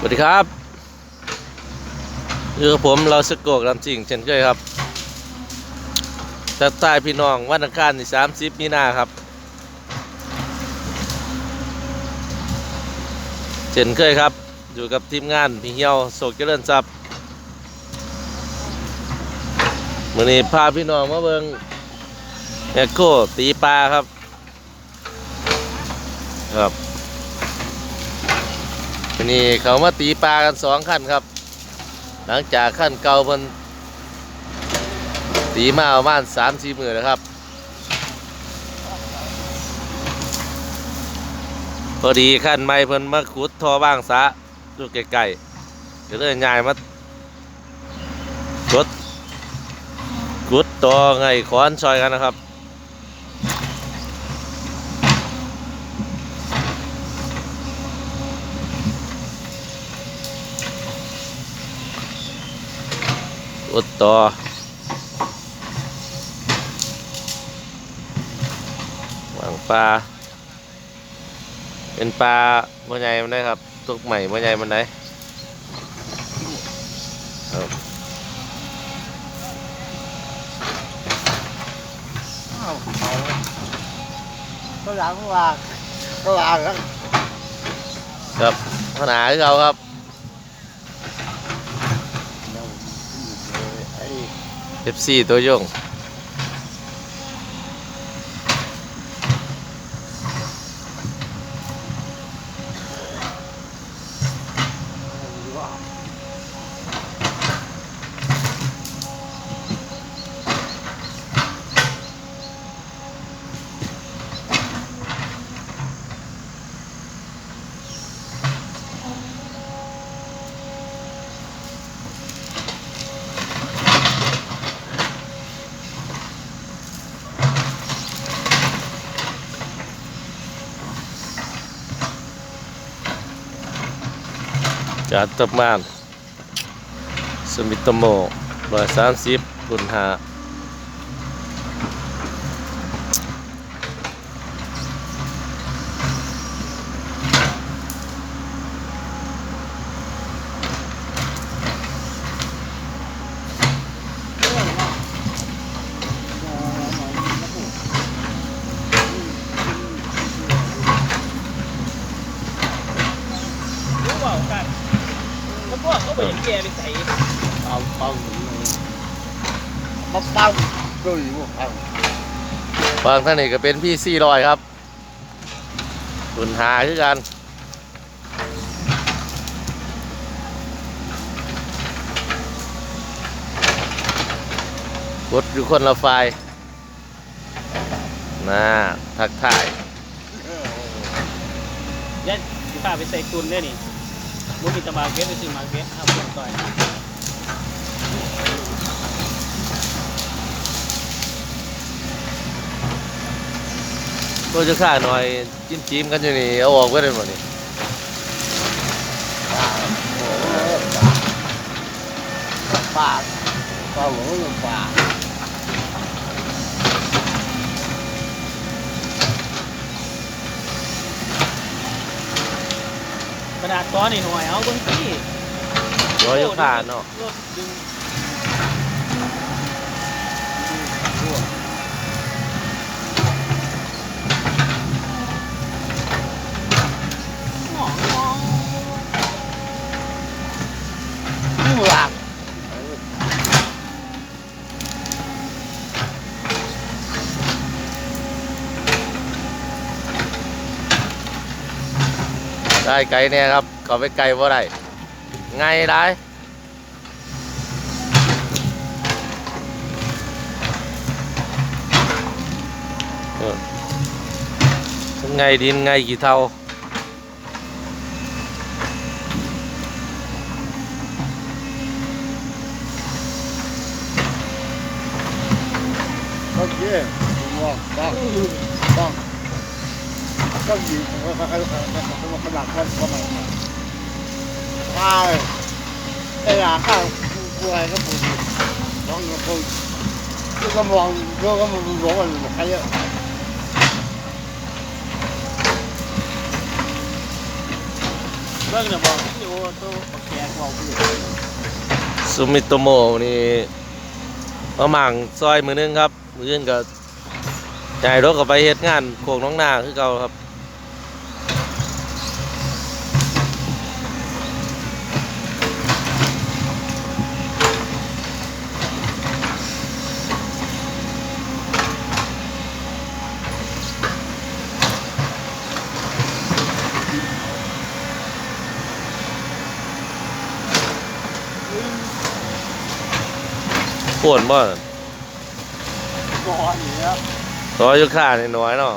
สวัสดีครับอยู่กับผมเราสกโกกลำจริงเช่นเคยครับจัดใต้พี่น้องวันอังคารที่สามสิบมีนาครับเช่นเคยครับ อยู่กับทีมงานพี่เหี่ยวโศกเจริญทรัพย์มื่อนี้พาพี่น้องมาเบิงแอคโคตีปลาครับ ครับ นี้เขามาตีปลากันสองขั้นครับ หลังจากขั้นเก่าพ้นตีมาประมาณสามสี่หมือแล้วครับ พอดีขั้นไม่เพิ่นมาขุดท่อบ้างซะดูไกลๆเดี๋ยวเลยง่ายมากดขุดต่อไงขอนซอยกันนะครับ อุดต่อวางปลา เป็นปลาบ่ใหญ่มันได้ครับตุกใหม่บ่ใหญ่มันได้ครับเอาเอาเขาหลังว่าเขาว่ากันครับขนาดที่เราครับ ไอ้ เอฟซีตัวยง จัดตบมานสมิตโมร้อยสามสิบคุณหา รู้เปล่ากันแล้วก็เขา ไปอย่างแกไปใส่เอาเอามาปั้งตัวอยู่เอาฟังท่านนี้ก็เป็นพี่สี่รอยครับรุ่นหาคือกันกดอยู่คนละไฟล์น่าทักทายยัดสิฟ้าไปใส่ตุนได้นี่มุมีตะบาเก็ตไปซื้อมาเก็ตเอาเปลี่ยนต่อยตัวจะข่าหน่ อยจิ้มจิ้มๆกันอยู่นี่เอาออกก็ได้หมดนี่ป่าป่าหลงป่า กระดาษก้อนนี่หน่อยเอาเบิ้งที่ร้อยจะข่าเนาะ รถดึงหมอหมอ ผู้หลัก ได้ไกลเนี่ยครับเขาไปไกลว่าไรไงได้เออไงดินไงกี่เท่าก็เยี่ยมว่าต้องต้อง ต้อยิงเขาเขาเขาเขาเขาเขาหลักเขาเขามาใช่ไอ้หลักข้าวกูอะไรก็ปูน้องก็ปูก็มองก็มองหลงมันใครเยอะเบิ้งเนี่ยบอกอยู่ตัวแกงเราคือซูมิโตโมนี่มาหมั่งซอยมือนึงครับ มืออื่นก็ใหญ่รถก็ไปเฮ็ดงานโคกน้องนาคือเก่าครับ ปวดบ่ก่อนอย่างเงี้ยต่ออยู่ค่าน้อยๆเนาะ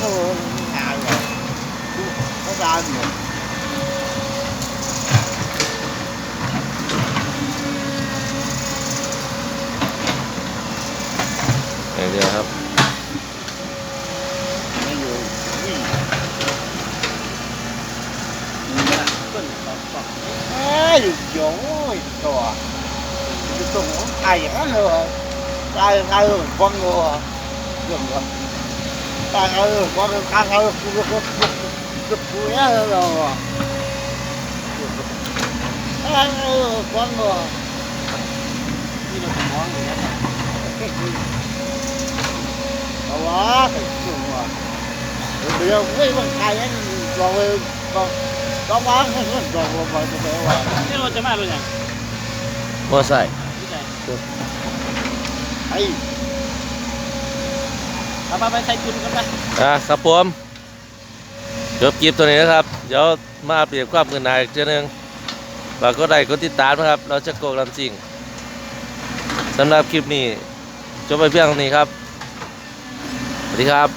โอ้งานเลยเขาดานอยู่ อย่างเดียวครับ ไม่อยู่นี่ ต้นตอกตอก เอ้ยโย่ยตัวจะส่งของไทยอย่างนั้นเลยตายตายเลยฟังเลยเรื่องว่าตายเล ยฟังเลยข้างเลยกูก็กูกูกูเนี่ยเลยว่ะตายเลยฟังเลยที่เราจะมองอย่างนี้ยเอาวะส่งว่ะเดี๋ยวไม่ว่าใครนั่นเราเลยต้องต้องวางให้เพื่อนเราไปจะไปว่านี่เราจะมาเลยยังบ่ใส่พี่ใจไอ้เอาไปไปใส่กุนกันไปอะครับผมจบคลิปตัวนี้นะครับ เดี๋ยวมาเปรียบความคืนหน้าอีกเทีนึงฝากกดไลค์กดติดตามนะครับ เราจะโกกลำจริงสำหรับคลิปนี้จบไปเพียงเท่านี้ครับ สวัสดีครับ